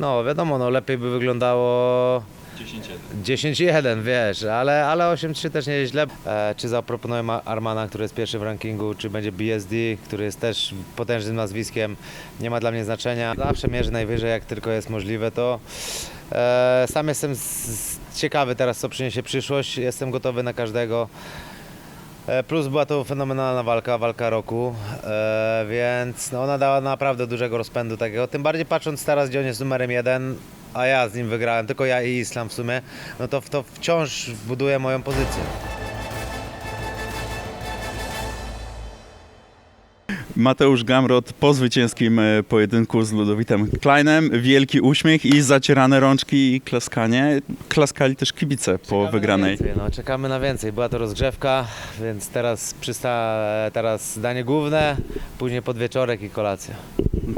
No wiadomo, no lepiej by wyglądało 10-1, wiesz, ale, ale 8-3 też nie jest źle. E, czy zaproponuję Ma- Armana, który jest pierwszy w rankingu, czy będzie BSD, który jest też potężnym nazwiskiem, nie ma dla mnie znaczenia. Zawsze mierzę najwyżej, jak tylko jest możliwe, to e, sam jestem z ciekawy teraz, co przyniesie przyszłość. Jestem gotowy na każdego. E, Plus była to fenomenalna walka, walka roku, e, więc no ona dała naprawdę dużego rozpędu takiego. Tym bardziej patrząc teraz, gdzie on jest numerem jeden, a ja z nim wygrałem, tylko ja i Islam w sumie, no to, to wciąż buduje moją pozycję. Mateusz Gamrot po zwycięskim e, pojedynku z Ludowitem Kleinem. Wielki uśmiech i zacierane rączki i klaskanie. Klaskali też kibice po Czekamy na wygranej. Więcej, no, czekamy na więcej. Była to rozgrzewka, więc teraz przysta, teraz danie główne, później podwieczorek i kolacja.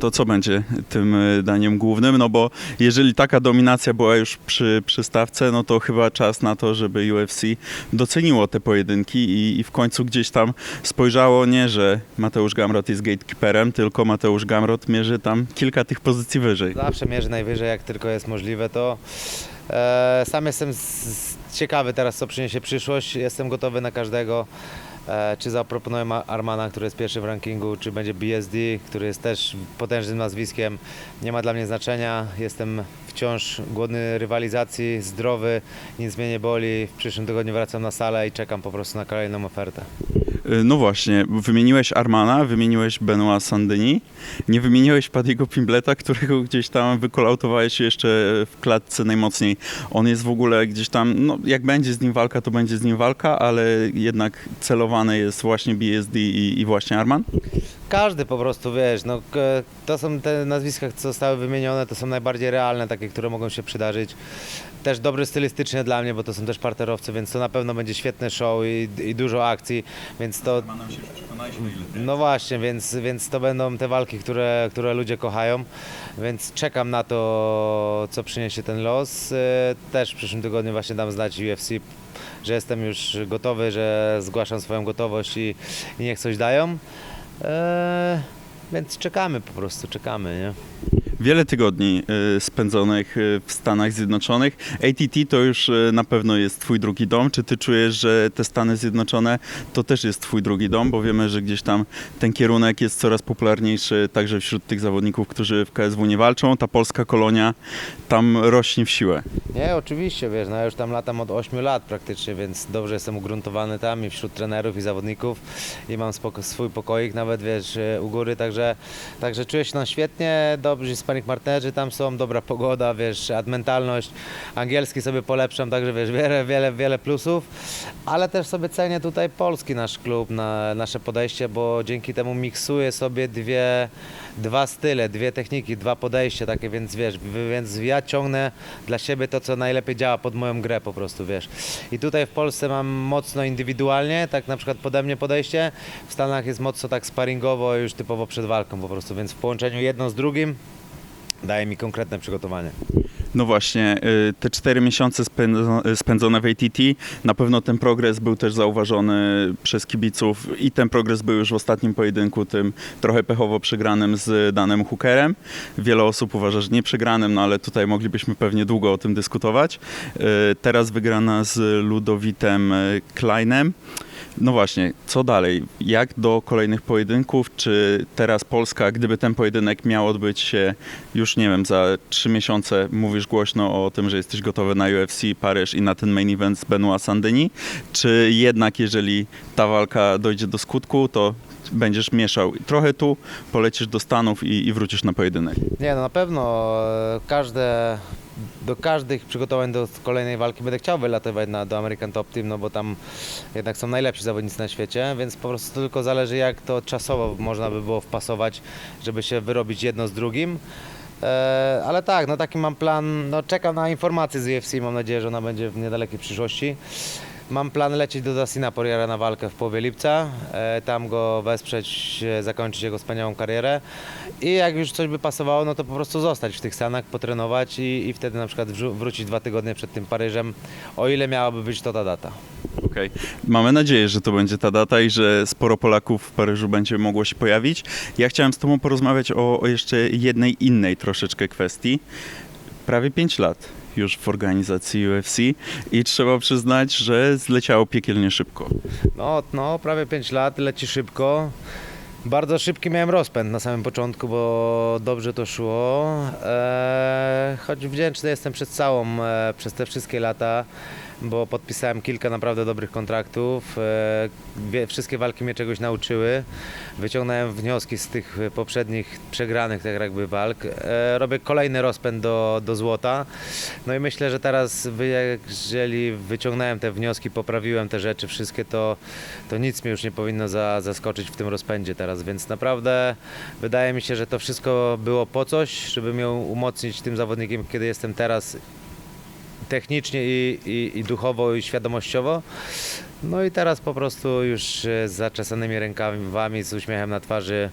To co będzie tym e, daniem głównym? No bo jeżeli taka dominacja była już przy przystawce, no to chyba czas na to, żeby UFC doceniło te pojedynki i, i w końcu gdzieś tam spojrzało nie, że Mateusz Gamrot jest gatekeeperem, tylko Mateusz Gamrot mierzy tam kilka tych pozycji wyżej. Zawsze mierzę najwyżej, jak tylko jest możliwe, to e, sam jestem ciekawy teraz, co przyniesie przyszłość. Jestem gotowy na każdego. E, czy zaproponuję Ma- Armana, który jest pierwszy w rankingu, czy będzie BSD, który jest też potężnym nazwiskiem, nie ma dla mnie znaczenia. Jestem wciąż głodny rywalizacji, zdrowy, nic mnie nie boli. W przyszłym tygodniu wracam na salę i czekam po prostu na kolejną ofertę. Y, No właśnie, wymieniłeś Armana, wymieniłeś Benoit Sandyni, nie wymieniłeś Padiego Pimbleta, którego gdzieś tam wykolautowałeś jeszcze w klatce najmocniej. On jest w ogóle gdzieś tam, no jak będzie z nim walka, to będzie z nim walka, ale jednak celowany jest właśnie BSD i, i właśnie Arman. Każdy po prostu, wiesz, no, to są te nazwiska, co zostały wymienione, to są najbardziej realne, takie, które mogą się przydarzyć. Też dobry stylistycznie dla mnie, bo to są też parterowcy, więc to na pewno będzie świetne show i, i dużo akcji, więc to... No właśnie, więc, więc to będą te walki, które, które ludzie kochają, więc czekam na to, co przyniesie ten los. E, Też w przyszłym tygodniu właśnie dam znać UFC, że jestem już gotowy, że zgłaszam swoją gotowość i, i niech coś dają. Eee, więc czekamy po prostu, czekamy, nie? Wiele tygodni y, spędzonych y, w Stanach Zjednoczonych. ATT to już y, na pewno jest twój drugi dom. Czy ty czujesz, że te Stany Zjednoczone to też jest twój drugi dom? Bo wiemy, że gdzieś tam ten kierunek jest coraz popularniejszy także wśród tych zawodników, którzy w KSW nie walczą. Ta polska kolonia tam rośnie w siłę. Nie, oczywiście, wiesz, no ja już tam latam od 8 lat praktycznie, więc dobrze jestem ugruntowany tam i wśród trenerów i zawodników i mam swój pokoik nawet, wiesz, e, u góry, także, także czuję się tam świetnie, dobrzy sparring partnerzy tam są, dobra pogoda, wiesz, mentalność, angielski sobie polepszam, także wiesz, wiele, wiele, wiele plusów, ale też sobie cenię tutaj polski nasz klub, na, nasze podejście, bo dzięki temu miksuję sobie dwie, dwa style, dwie techniki, dwa podejścia takie, więc wiesz, więc ja ciągnę dla siebie to, co najlepiej działa pod moją grę po prostu, wiesz. I tutaj w Polsce mam mocno indywidualnie, tak na przykład pode mnie podejście, w Stanach jest mocno tak sparingowo, już typowo przed walką po prostu, więc w połączeniu jedno z drugim daje mi konkretne przygotowanie. No właśnie, y, te cztery miesiące spędzo- spędzone w ATT, na pewno ten progres był też zauważony przez kibiców i ten progres był już w ostatnim pojedynku, tym trochę pechowo przegranym z Danem Hookerem. Wiele osób uważa, że nie przegranym, no ale tutaj moglibyśmy pewnie długo o tym dyskutować. Y, Teraz wygrana z Ludowitem y, Kleinem. No właśnie, co dalej? Jak do kolejnych pojedynków? Czy teraz Polska, gdyby ten pojedynek miał odbyć się już, nie wiem, za trzy miesiące, mówisz głośno o tym, że jesteś gotowy na UFC Paryż i na ten main event z Benoit Sandyni? Czy jednak, jeżeli ta walka dojdzie do skutku, to będziesz mieszał trochę tu, polecisz do Stanów i, i wrócisz na pojedynek? Nie, no na pewno e, każde, do każdych przygotowań do kolejnej walki będę chciał wylatywać na, do American Top Team, no bo tam jednak są najlepsi zawodnicy na świecie, więc po prostu tylko zależy jak to czasowo można by było wpasować, żeby się wyrobić jedno z drugim. E, ale tak, no taki mam plan, no czekam na informację z UFC, mam nadzieję, że ona będzie w niedalekiej przyszłości. Mam plan lecieć do Dustina Poiriera na walkę w połowie lipca, e, tam go wesprzeć, e, zakończyć jego wspaniałą karierę i jak już coś by pasowało, no to po prostu zostać w tych Stanach, potrenować i, i wtedy na przykład wrócić dwa tygodnie przed tym Paryżem, o ile miałaby być to ta data. Okej. Mamy nadzieję, że to będzie ta data i że sporo Polaków w Paryżu będzie mogło się pojawić. Ja chciałem z Tobą porozmawiać o, o jeszcze jednej innej troszeczkę kwestii. prawie 5 lat już w organizacji UFC i trzeba przyznać, że zleciało piekielnie szybko. No, no, prawie 5 lat, leci szybko. Bardzo szybki miałem rozpęd na samym początku, bo dobrze to szło. Eee, choć wdzięczny jestem przez całą, e, przez te wszystkie lata, bo podpisałem kilka naprawdę dobrych kontraktów. E, wszystkie walki mnie czegoś nauczyły. Wyciągnąłem wnioski z tych poprzednich przegranych tak jakby walk. E, robię kolejny rozpęd do, do złota. No i myślę, że teraz jeżeli wyciągnąłem te wnioski, poprawiłem te rzeczy wszystkie, to, to nic mnie już nie powinno za, zaskoczyć w tym rozpędzie teraz, więc naprawdę wydaje mi się, że to wszystko było po coś, żeby mnie umocnić tym zawodnikiem, kiedy jestem teraz technicznie i, i, i duchowo i świadomościowo. No i teraz po prostu już z zaczesanymi rękawami, z uśmiechem na twarzy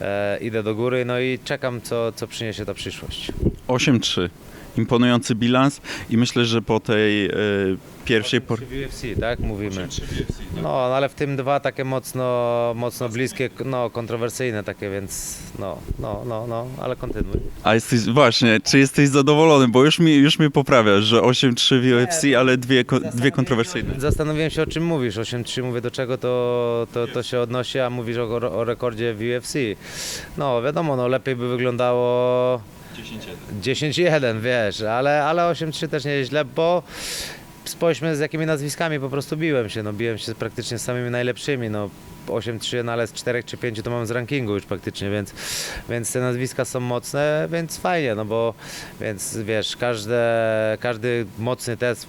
e, idę do góry, no i czekam co, co przyniesie ta przyszłość. 8-3. Imponujący bilans i myślę, że po tej e, pierwszej... Por... UFC, tak mówimy. No, ale w tym dwa takie mocno, mocno bliskie, no kontrowersyjne takie, więc no, no, no, no, ale kontynuuj. A jesteś, właśnie, czy jesteś zadowolony? Bo już mi, już mi poprawiasz, że 8-3 w UFC, ale dwie, dwie kontrowersyjne. Zastanowiłem się o czym mówisz, 8-3 mówię do czego to, to, to się odnosi, a mówisz o, o rekordzie w UFC. No wiadomo, no lepiej by wyglądało 10-1, wiesz, ale, ale 8-3 też nie jest źle, bo spójrzmy z jakimi nazwiskami po prostu biłem się, no biłem się praktycznie z samymi najlepszymi, no 8-3, no ale z 4 czy 5 to mam z rankingu już praktycznie, więc, więc te nazwiska są mocne, więc fajnie, no bo więc wiesz, każde, każdy mocny test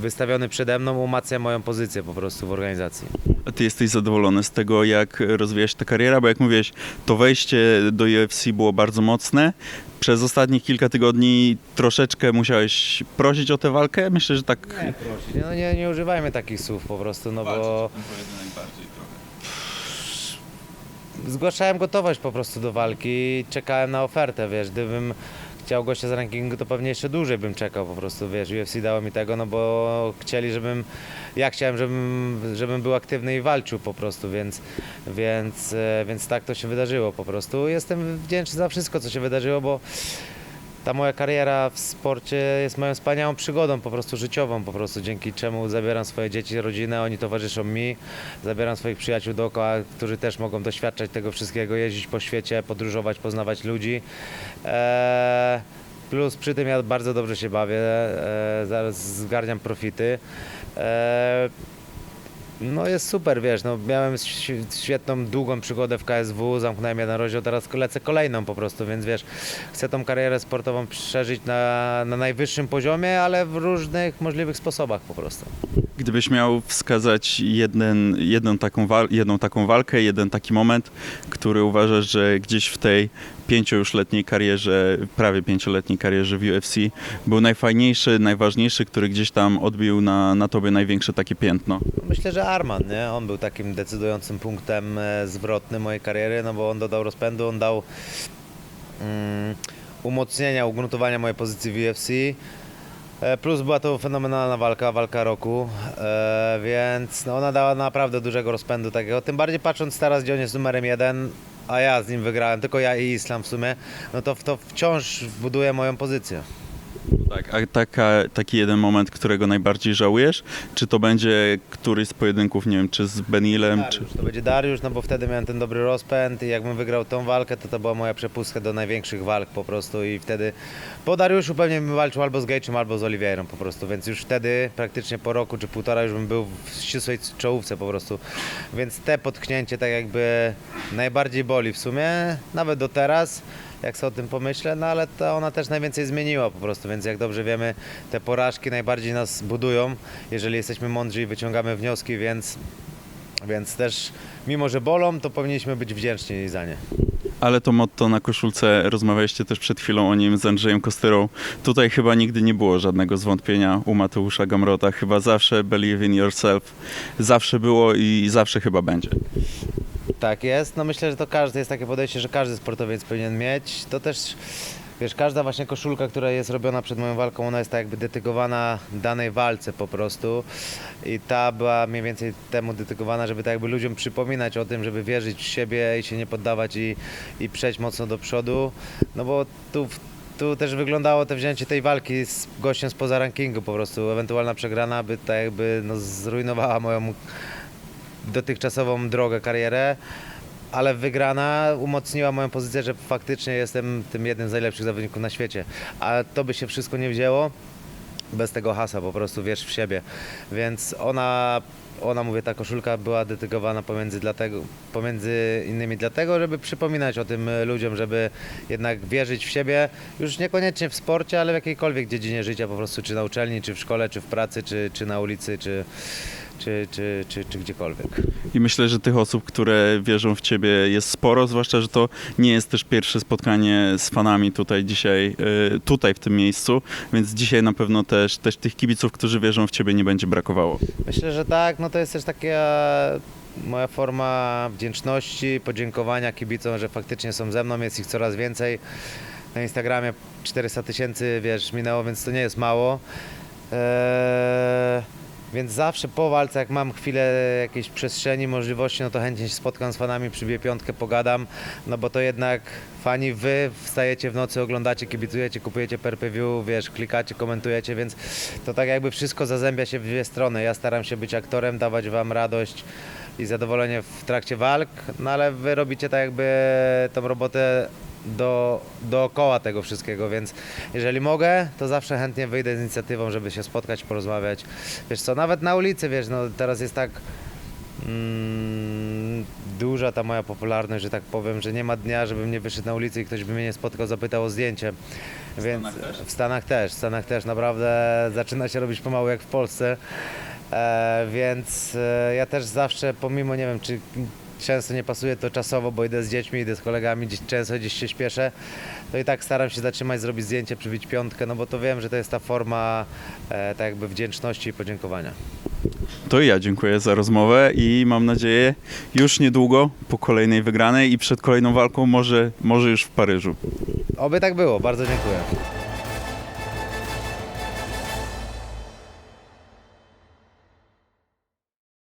wystawiony przede mną umacnia moją pozycję po prostu w organizacji. A ty jesteś zadowolony z tego, jak rozwija się ta kariera? Bo jak mówiłeś, to wejście do UFC było bardzo mocne. Przez ostatnich kilka tygodni troszeczkę musiałeś prosić o tę walkę? Myślę, że tak... Nie, prosić. No nie, nie używajmy takich słów po prostu, no bo zgłaszałem gotowość po prostu do walki, czekałem na ofertę, wiesz, gdybym chciał gościa z rankingu, to pewnie jeszcze dłużej bym czekał po prostu, wiesz, UFC dało mi tego, no bo chcieli, żebym, ja chciałem, żebym, żebym był aktywny i walczył po prostu, więc, więc, e, więc tak to się wydarzyło po prostu. Jestem wdzięczny za wszystko, co się wydarzyło, bo ta moja kariera w sporcie jest moją wspaniałą przygodą, po prostu życiową, po prostu dzięki czemu zabieram swoje dzieci, rodzinę, oni towarzyszą mi, zabieram swoich przyjaciół dookoła, którzy też mogą doświadczać tego wszystkiego, jeździć po świecie, podróżować, poznawać ludzi. Eee, plus przy tym ja bardzo dobrze się bawię, eee, zaraz zgarniam profity. Eee, no jest super, wiesz, no miałem świetną, długą przygodę w KSW, zamknąłem jeden rozdział, teraz lecę kolejną po prostu, więc wiesz, chcę tą karierę sportową przeżyć na, na najwyższym poziomie, ale w różnych możliwych sposobach po prostu. Gdybyś miał wskazać jeden, jedną, taką jedną taką walkę, jeden taki moment, który uważasz, że gdzieś w tej pięcio już letniej karierze, prawie pięcioletniej karierze w UFC był najfajniejszy, najważniejszy, który gdzieś tam odbił na, na tobie największe takie piętno? Myślę, że Arman, nie? On był takim decydującym punktem e, zwrotnym mojej kariery, no bo on dodał rozpędu, on dał mm, umocnienia, ugruntowania mojej pozycji w UFC. E, Plus była to fenomenalna walka, walka roku, e, więc no ona dała naprawdę dużego rozpędu takiego. Tym bardziej patrząc teraz, gdzie on jest numerem jeden, a ja z nim wygrałem, tylko ja i Islam w sumie, no to, to wciąż buduje moją pozycję. Tak, a taka, taki jeden moment, którego najbardziej żałujesz? Czy to będzie któryś z pojedynków, nie wiem, czy z Benilem, czy... To będzie Dariusz, no bo wtedy miałem ten dobry rozpęd i jakbym wygrał tą walkę, to to była moja przepustka do największych walk po prostu i wtedy po Dariuszu pewnie bym walczył albo z Gage'em, albo z Oliveirą po prostu, więc już wtedy praktycznie po roku czy półtora już bym był w ścisłej czołówce po prostu, więc te potknięcie tak jakby najbardziej boli w sumie, nawet do teraz, jak sobie o tym pomyślę, no ale to ona też najwięcej zmieniła po prostu, więc jak dobrze wiemy, te porażki najbardziej nas budują, jeżeli jesteśmy mądrzy i wyciągamy wnioski, więc więc też, mimo że bolą, to powinniśmy być wdzięczni za nie. Ale to motto na koszulce, rozmawialiście też przed chwilą o nim z Andrzejem Kostyrą. Tutaj chyba nigdy nie było żadnego zwątpienia u Mateusza Gamrota. Chyba zawsze believe in yourself. Zawsze było i zawsze chyba będzie. Tak jest. No myślę, że to każdy jest takie podejście, że każdy sportowiec powinien mieć. To też, wiesz, każda właśnie koszulka, która jest robiona przed moją walką, ona jest tak jakby dedykowana danej walce po prostu. I ta była mniej więcej temu dedykowana, żeby tak jakby ludziom przypominać o tym, żeby wierzyć w siebie i się nie poddawać i, i przejść mocno do przodu. No bo tu tu też wyglądało to wzięcie tej walki z gościem spoza rankingu po prostu. Ewentualna przegrana by tak jakby no, zrujnowała moją dotychczasową drogę, karierę, ale wygrana umocniła moją pozycję, że faktycznie jestem tym jednym z najlepszych zawodników na świecie. A to by się wszystko nie wzięło bez tego hasa, po prostu wierz w siebie. Więc ona, ona mówię, ta koszulka była dedykowana pomiędzy, dlatego, pomiędzy innymi dlatego, żeby przypominać o tym ludziom, żeby jednak wierzyć w siebie, już niekoniecznie w sporcie, ale w jakiejkolwiek dziedzinie życia, po prostu czy na uczelni, czy w szkole, czy w pracy, czy, czy na ulicy, czy, czy, czy, czy, czy gdziekolwiek. I myślę, że tych osób, które wierzą w ciebie jest sporo, zwłaszcza, że to nie jest też pierwsze spotkanie z fanami tutaj dzisiaj, y, tutaj w tym miejscu, więc dzisiaj na pewno też, też tych kibiców, którzy wierzą w ciebie nie będzie brakowało. Myślę, że tak, no to jest też taka moja forma wdzięczności, podziękowania kibicom, że faktycznie są ze mną, jest ich coraz więcej. Na Instagramie 400 tysięcy, wiesz, minęło, więc to nie jest mało. Eee, więc zawsze po walce, jak mam chwilę jakiejś przestrzeni, możliwości, no to chętnie się spotkam z fanami, przybiję piątkę, pogadam, no bo to jednak fani, wy wstajecie w nocy, oglądacie, kibicujecie, kupujecie per view, wiesz, klikacie, komentujecie, więc to tak jakby wszystko zazębia się w dwie strony. Ja staram się być aktorem, dawać wam radość i zadowolenie w trakcie walk, no ale wy robicie tak jakby tą robotę do, dookoła tego wszystkiego, więc jeżeli mogę, to zawsze chętnie wyjdę z inicjatywą, żeby się spotkać, porozmawiać. Wiesz co, nawet na ulicy, wiesz, no teraz jest tak mm, duża ta moja popularność, że tak powiem, że nie ma dnia, żebym nie wyszedł na ulicę i ktoś by mnie nie spotkał, zapytał o zdjęcie. Więc Stanach też? w Stanach też, w Stanach też naprawdę zaczyna się robić pomału jak w Polsce. E, więc e, ja też zawsze, pomimo nie wiem, czy często nie pasuje to czasowo, bo idę z dziećmi, idę z kolegami, gdzieś, często gdzieś się śpieszę, to i tak staram się zatrzymać, zrobić zdjęcie, przybić piątkę, no bo to wiem, że to jest ta forma e, tak jakby wdzięczności i podziękowania. To i ja dziękuję za rozmowę i mam nadzieję już niedługo po kolejnej wygranej i przed kolejną walką może, może już w Paryżu. Oby tak było, bardzo dziękuję.